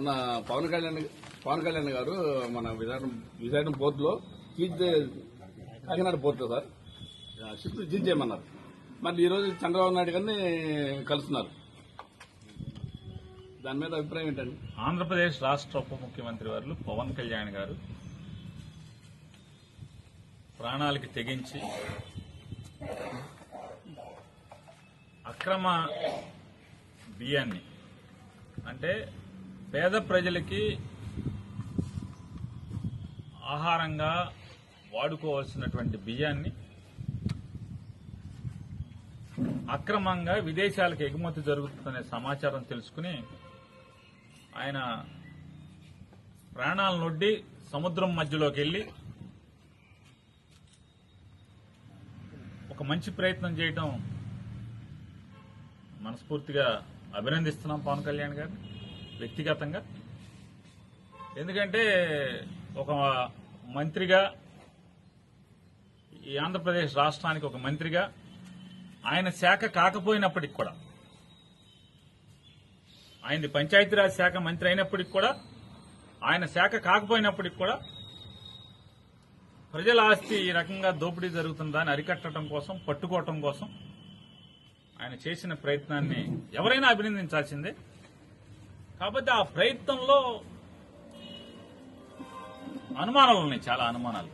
మన పవన్ కళ్యాణ్ పవన్ కళ్యాణ్ గారు మన విశాఖం విశాఖపట్నం పోర్టులో seize Kakinada port sir. Shift seize చేయమన్నారు. మరి ఈరోజు చంద్రబాబు నాయుడు గారిని కలుస్తున్నారు. దాని మీద అభిప్రాయం ఏంటండి? ఆంధ్రప్రదేశ్ రాష్ట్ర ఉప ముఖ్యమంత్రి వారు పవన్ కళ్యాణ్ గారు ప్రాణాలకి తెగించి అక్రమ బియ్యాన్ని అంటే పేద ప్రజలకి ఆహారంగా వాడుకోవాల్సినటువంటి బియ్యాన్ని అక్రమంగా విదేశాలకు ఎగుమతి జరుగుతుందనే సమాచారం తెలుసుకుని ఆయన ప్రాణాలను సముద్రం మధ్యలోకి వెళ్ళి ఒక మంచి ప్రయత్నం చేయటం మనస్ఫూర్తిగా అభినందిస్తున్నాం పవన్ కళ్యాణ్ గారు. వ్యక్తిగతంగా. ఎందుకంటే ఒక మంత్రిగా ఈ ఆంధ్రప్రదేశ్ రాష్ట్రానికి ఒక మంత్రిగా ఆయన శాఖ కాకపోయినప్పటికి కూడా ఆయనది పంచాయతీరాజ్ శాఖ మంత్రి అయినప్పటికి కూడా ఆయన శాఖ కాకపోయినప్పటికి కూడా ప్రజల ఆస్తి ఈ రకంగా దోపిడీ జరుగుతుందని అరికట్టడం కోసం పట్టుకోవటం కోసం ఆయన చేసిన ప్రయత్నాన్ని ఎవరైనా అభినందించాల్సిందే. కాబట్టి ఆ ప్రయత్నంలో అనుమానాలు ఉన్నాయి చాలా అనుమానాలు.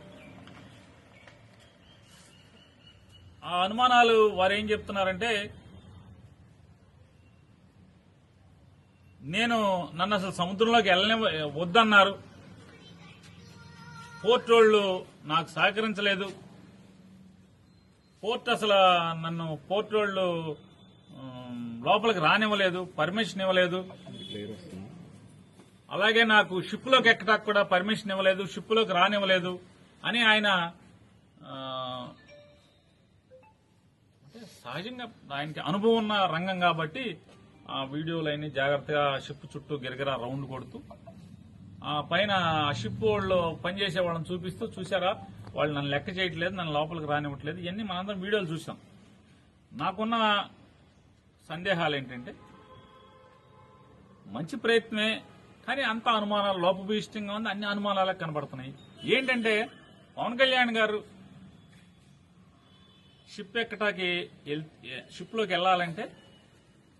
ఆ అనుమానాలు వారు ఏం చెప్తున్నారంటే నేను నన్ను అసలు సముద్రంలోకి వెళ్ళనే వద్దన్నారు. పోర్ట్ వాళ్ళు నాకు సహకరించలేదు. పోర్ట్ అసలు నన్ను పోర్ట్ వాళ్ళు లోపలికి రానివ్వలేదు పర్మిషన్ ఇవ్వలేదు. అలాగే నాకు షిప్లోకి ఎక్కడానికి కూడా పర్మిషన్ ఇవ్వలేదు షిప్లోకి రానివ్వలేదు అని ఆయన అంటే సహజంగా ఆయనకి అనుభవం ఉన్న రంగం కాబట్టి ఆ వీడియోలన్నీ జాగ్రత్తగా షిప్ చుట్టూ గిరగిరా రౌండ్ కొడుతూ ఆ పైన ఆ షిప్ వాళ్ళు పనిచేసే వాళ్ళని చూపిస్తూ చూసారా వాళ్ళు నన్ను లెక్క చేయట్లేదు నన్ను లోపలికి రానివ్వట్లేదు. ఇవన్నీ మనందరం వీడియోలు చూసాం నాకున్న సందేహాలు ఏంటంటే మంచి ప్రయత్నమే కానీ అంత అనుమానాలు లోపభీష్టంగా ఉంది అన్ని అనుమానాలే కనబడుతున్నాయి. ఏంటంటే పవన్ కళ్యాణ్ గారు షిప్ ఎక్కటాకి షిప్లోకి వెళ్ళాలంటే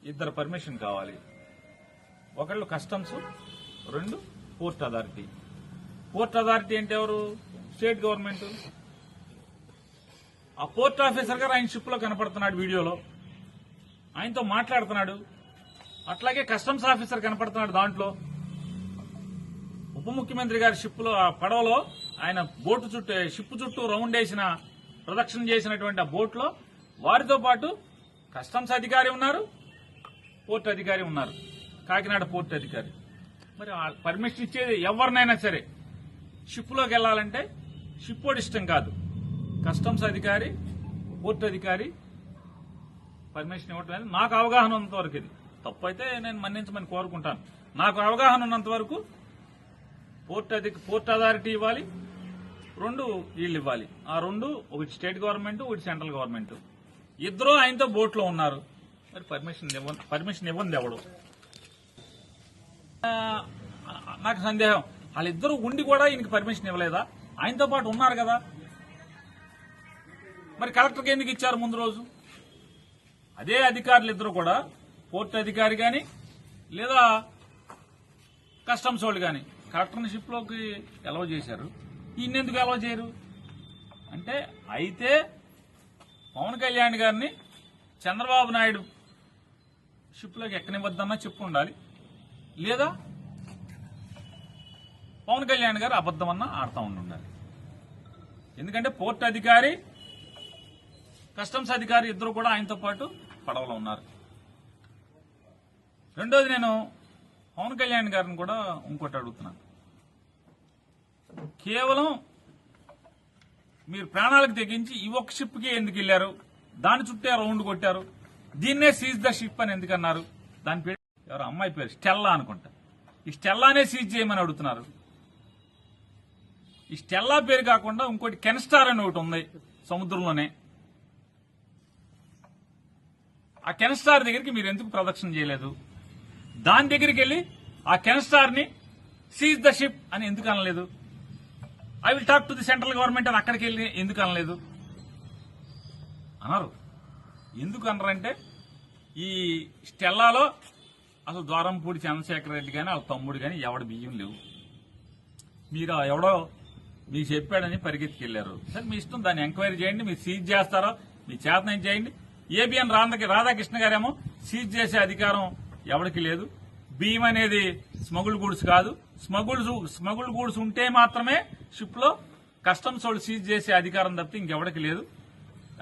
ఇద్దరు పర్మిషన్ కావాలి. ఒకళ్ళు కస్టమ్స్ రెండు పోర్ట్ అథారిటీ. పోర్ట్ అథారిటీ అంటే ఎవరు? State government. ఆ పోర్ట్ ఆఫీసర్ గారు ఆయన షిప్లో కనపడుతున్నాడు వీడియోలో. ఆయనతో మాట్లాడుతున్నాడు. అట్లాగే కస్టమ్స్ ఆఫీసర్ కనపడుతున్నాడు దాంట్లో. ఉప ముఖ్యమంత్రి గారి షిప్లో ఆ పడవలో ఆయన బోటు చుట్టూ షిప్ చుట్టూ రౌండ్ వేసిన ప్రదక్షిణ చేసినటువంటి ఆ బోట్లో వారితో పాటు కస్టమ్స్ అధికారి ఉన్నారు పోర్ట్ అధికారి ఉన్నారు కాకినాడ పోర్ట్ అధికారి. మరి ఆ పర్మిషన్ ఇచ్చేది ఎవరినైనా సరే షిప్లోకి వెళ్ళాలంటే షిప్ వాడి ఇష్టం కాదు. కస్టమ్స్ అధికారి పోర్ట్ అధికారి పర్మిషన్ ఇవ్వటం అనేది నాకు అవగాహన ఉన్నంత వరకు ఇది. తప్పైతే నేను మన్నించమని కోరుకుంటాను. నాకు అవగాహన ఉన్నంత వరకు పోర్ట్ అధి పోర్ట్ అథారిటీ ఇవ్వాలి. రెండు వీళ్ళు ఇవ్వాలి. ఆ రెండు ఒకటి స్టేట్ గవర్నమెంట్ ఒకటి సెంట్రల్ గవర్నమెంట్. ఇద్దరు ఆయనతో బోట్లో ఉన్నారు. మరి పర్మిషన్ ఇవ్వ పర్మిషన్ ఇవ్వండి ఎవడు? నాకు సందేహం. వాళ్ళిద్దరూ ఉండి కూడా ఈయనకి పర్మిషన్ ఇవ్వలేదా? ఆయనతో పాటు ఉన్నారు కదా. మరి కలెక్టర్కి ఎందుకు ఇచ్చారు ముందు రోజు? అదే అధికారులు ఇద్దరు కూడా పోర్ట్ అధికారి కానీ లేదా కస్టమ్స్ వాళ్ళు కానీ కలెక్టర్షిప్లోకి ఎలవ చేశారు. ఇన్నెందుకు ఎందుకు ఎలవ చేయరు? అంటే అయితే పవన్ కళ్యాణ్ గారిని చంద్రబాబు నాయుడు షిప్లోకి ఎక్కనివ్వద్దన్నా చెప్పు ఉండాలి. లేదా పవన్ కళ్యాణ్ గారు అబద్దమన్నా ఆడుతూ ఉండి ఉండాలి ఎందుకంటే పోర్ట్ అధికారి కస్టమ్స్ అధికారి ఇద్దరు కూడా ఆయనతో పాటు పడవలో ఉన్నారు. రెండోది నేను పవన్ కళ్యాణ్ గారిని కూడా ఇంకోటి అడుగుతున్నాను. కేవలం మీరు ప్రాణాలకు తెగించి ఈ ఒక్క షిప్కి ఎందుకు వెళ్ళారు? దాని చుట్టే రౌండ్ కొట్టారు. దీన్నే సీజ్ ద షిప్ అని ఎందుకన్నారు దాని పేరు ఎవరు? అమ్మాయి పేరు స్టెల్లా అనుకుంటా. ఈ స్టెల్లానే సీజ్ చేయమని అడుగుతున్నారు. ఈ స్టెల్లా పేరు కాకుండా ఇంకోటి కెన్స్టార్ అని ఒకటి ఉంది సముద్రంలోనే. ఆ కెన్స్టార్ దగ్గరికి మీరు ఎందుకు ప్రదక్షిణ చేయలేదు? దాని దగ్గరికి వెళ్ళి ఆ కెన్స్టార్ని సీజ్ ద షిప్ అని ఎందుకు అనలేదు? I will talk to the central government అని అక్కడికి వెళ్ళి ఎందుకు అనలేదు? అన్నారు. ఎందుకు అనరంటే ఈ స్టెల్లాలో అసలు ద్వారంపూడి చంద్రశేఖర రెడ్డి కానీ వాళ్ళ తమ్ముడు కానీ ఎవడ బియ్యం లేవు. మీరు ఎవడో మీకు చెప్పాడని పరిగెత్తికెళ్ళారు సరే మీ ఇష్టం దాన్ని ఎంక్వైరీ చేయండి మీరు సీజ్ చేస్తారో మీ చేతనం చేయండి. ఏబిఎన్ రాధాకృష్ణ గారేమో సీజ్ చేసే అధికారం ఎవరికి లేదు. బియ్యం అనేది స్మగుల్ గూడ్స్ కాదు. స్మగుల్ స్మగుల్ గూడ్స్ ఉంటే మాత్రమే షిప్లో కస్టమ్స్ వాళ్ళు సీజ్ చేసే అధికారం తప్పితే ఇంకెవరికి లేదు.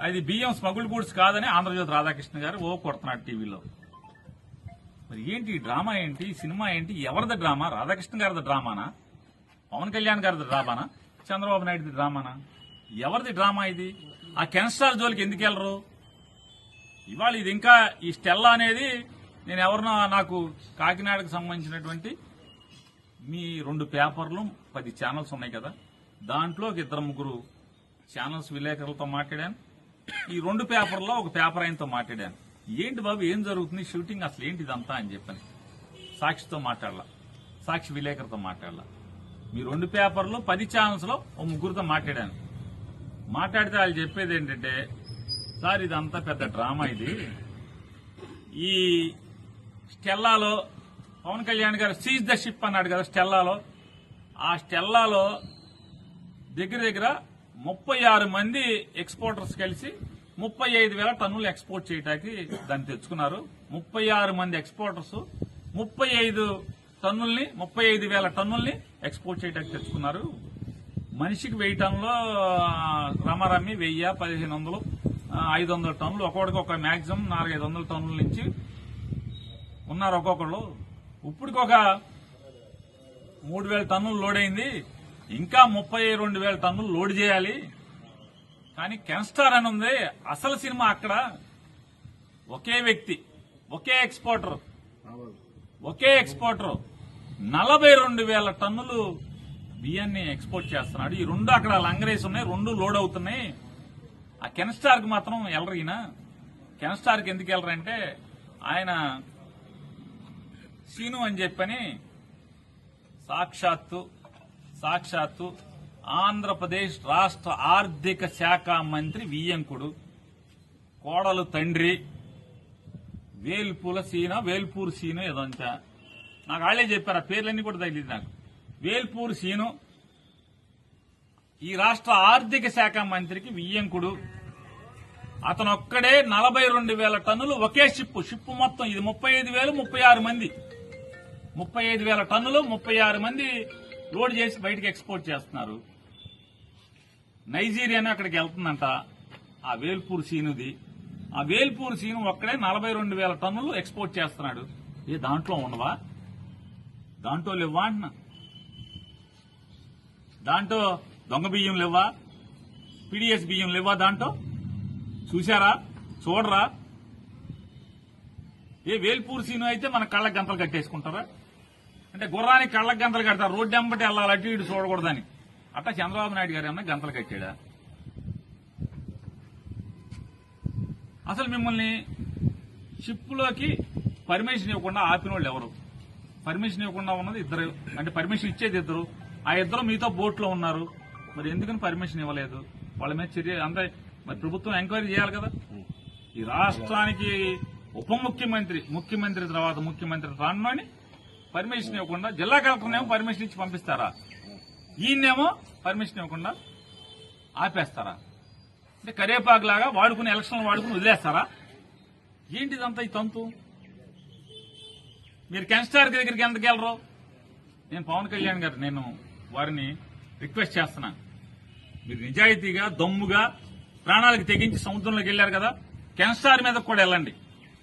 అది బియ్యం స్మగుల్ గూడ్స్ కాదని ఆంధ్రజ్యోతి రాధాకృష్ణ గారు ఓ కొడుతున్నాడు టీవీలో. మరి ఏంటి ఈ డ్రామా ఏంటి? సినిమా ఏంటి? ఎవరిది డ్రామా? రాధాకృష్ణ గారిది డ్రామానా? పవన్ కళ్యాణ్ గారిది డ్రామానా? చంద్రబాబు నాయుడుది డ్రామానా? ఎవరిది డ్రామా ఇది? ఆ కెన్స్టార్ జోలికి ఎందుకు వెళ్ళరు? ఇవాళ ఇది ఇంకా ఈ స్టెల్లా అనేది నేను ఎవరినో నాకు కాకినాడకు సంబంధించినటువంటి మీ రెండు పేపర్లు పది ఛానల్స్ ఉన్నాయి కదా. దాంట్లో ఒక ఇద్దరు ముగ్గురు ఛానల్స్ విలేకరులతో మాట్లాడాను. ఈ రెండు పేపర్లో ఒక పేపర్ ఆయనతో మాట్లాడాను. ఏంటి బాబు ఏం జరుగుతుంది? షూటింగ్ అసలు ఏంటి ఇదంతా అని చెప్పని. సాక్షితో మాట్లాడలా. సాక్షి విలేకరుతో మాట్లాడలా. మీ రెండు పేపర్లు పది ఛానల్స్లో ఓ ముగ్గురితో మాట్లాడాను. మాట్లాడితే వాళ్ళు చెప్పేది ఏంటంటే సార్ ఇదంతా పెద్ద డ్రామా ఇది. ఈ స్టెల్లాలో పవన్ కళ్యాణ్ గారు సీజ్ ద షిప్ అన్నాడు కదా స్టెల్లాలో. ఆ స్టెల్లాలో దగ్గర దగ్గర ముప్పై ఆరు మంది ఎక్స్పోర్టర్స్ కలిసి ముప్పై ఐదు వేల టన్నులు ఎక్స్పోర్ట్ చేయడానికి దాన్ని తెచ్చుకున్నారు. ముప్పై ఆరు మంది ఎక్స్పోర్టర్స్ ముప్పై ఐదు టన్నుల్ని ముప్పై ఐదు వేల టన్నుల్ని ఎక్స్పోర్ట్ చేయడానికి తెచ్చుకున్నారు. మనిషికి వెయ్యి టన్నులో రమారమ్మి వెయ్యి పదిహేను వందలు ఐదు వందల టన్నులు ఒక్కొక్కడికి ఒక మాక్సిమం నాలుగైదు వందల టన్నుల నుంచి ఉన్నారు ఒక్కొక్కళ్ళు. ఇప్పటికి ఒక మూడు వేల టన్నులు లోడ్ అయింది ఇంకా ముప్పై రెండు వేల టన్నులు లోడ్ చేయాలి. కానీ కెన్స్టార్ అని ఉంది. అసలు సినిమా అక్కడ ఒకే వ్యక్తి ఒకే ఎక్స్పోర్టర్ ఒకే ఎక్స్పోర్టర్ నలభై రెండు వేల టన్నులు బియ్యాన్ని ఎక్స్పోర్ట్ చేస్తున్నాడు. ఈ రెండు అక్కడ లంగరేస్ ఉన్నాయి రెండు లోడ్ అవుతున్నాయి. ఆ కెన్స్టార్కి మాత్రం వెళ్ళరు ఈయన ఎందుకు వెళ్ళరంటే ఆయన సీను అని చెప్పని సాక్షాత్తు సాక్షాత్తు ఆంధ్రప్రదేశ్ రాష్ట్ర ఆర్థిక శాఖ మంత్రి వియ్యంకుడు కోడలు తండ్రి వేల్పూల సీన వేల్పూర్ సీను ఏదో నాకు వాళ్ళే చెప్పారు ఆ పేర్లన్నీ కూడా తగిలింది నాకు. వేల్పూర్ సీను ఈ రాష్ట్ర ఆర్థిక శాఖ మంత్రికి వియ్యంకుడు. అతను ఒక్కడే నలభై రెండు వేల టన్నులు ఒకే షిప్ షిప్ మొత్తం ఇది ముప్పై ఐదు వేలు ముప్పై ఆరు మంది. ముప్పై ఐదు వేల టన్నులు ముప్పై ఆరు మంది లోడ్ చేసి బయటకు ఎక్స్పోర్ట్ చేస్తున్నారు. నైజీరియానే అక్కడికి వెళ్తుందంట ఆ వేల్పూర్ సీనుది. ఆ వేల్పూర్ సీను ఒక్కడే నలభై రెండు వేల టన్నులు ఎక్స్పోర్ట్ చేస్తున్నాడు. ఏ దాంట్లో ఉండవా? దాంట్లో లేవా అంటున్నా. దాంట్లో దొంగ బియ్యం లేవా? పిడిఎస్ బియ్యం లేవా దాంట్లో? చూశారా? చూడరా? ఏ వేల్పూర్ సీను అయితే మన కళ్ళ గంటలు కట్టేసుకుంటారా? అంటే గుర్రానికి కళ్ళకు గంతలు కడతారు. రోడ్డు ఎంబటి వెళ్ళాలి అటు ఇటు చూడకూడదని. అట్టా చంద్రబాబు నాయుడు గారు ఏమన్నా గంతలు కట్టాడా? అసలు మిమ్మల్ని షిప్లోకి పర్మిషన్ ఇవ్వకుండా ఆపిన వాళ్ళు ఎవరు? పర్మిషన్ ఇవ్వకుండా ఉన్నది ఇద్దరు. అంటే పర్మిషన్ ఇచ్చేది ఇద్దరు. ఆ ఇద్దరు మీతో బోట్లో ఉన్నారు. మరి ఎందుకని పర్మిషన్ ఇవ్వలేదు? వాళ్ళ మీద చర్య అంతే మరి ప్రభుత్వం ఎంక్వైరీ చేయాలి కదా? ఈ రాష్ట్రానికి ఉప ముఖ్యమంత్రి ముఖ్యమంత్రి తర్వాత ముఖ్యమంత్రి రానుని పర్మిషన్ ఇవ్వకుండా జిల్లా కలెక్టర్నేమో పర్మిషన్ ఇచ్చి పంపిస్తారా? ఈయన్నేమో పర్మిషన్ ఇవ్వకుండా ఆపేస్తారా? అంటే కరేపాకులాగా వాడుకుని ఎలక్షన్లు వాడుకుని వదిలేస్తారా? ఏంటిదంతా ఈ తంతు? మీరు కెన్స్టార్ దగ్గరికి ఎందుకు వెళ్ళరు? నేను పవన్ కళ్యాణ్ గారు నేను వారిని రిక్వెస్ట్ చేస్తున్నా. మీరు నిజాయితీగా దమ్ముగా ప్రాణాలకు తెగించి సముద్రంలోకి వెళ్ళారు కదా కెన్స్టార్ మీద కూడా వెళ్ళండి.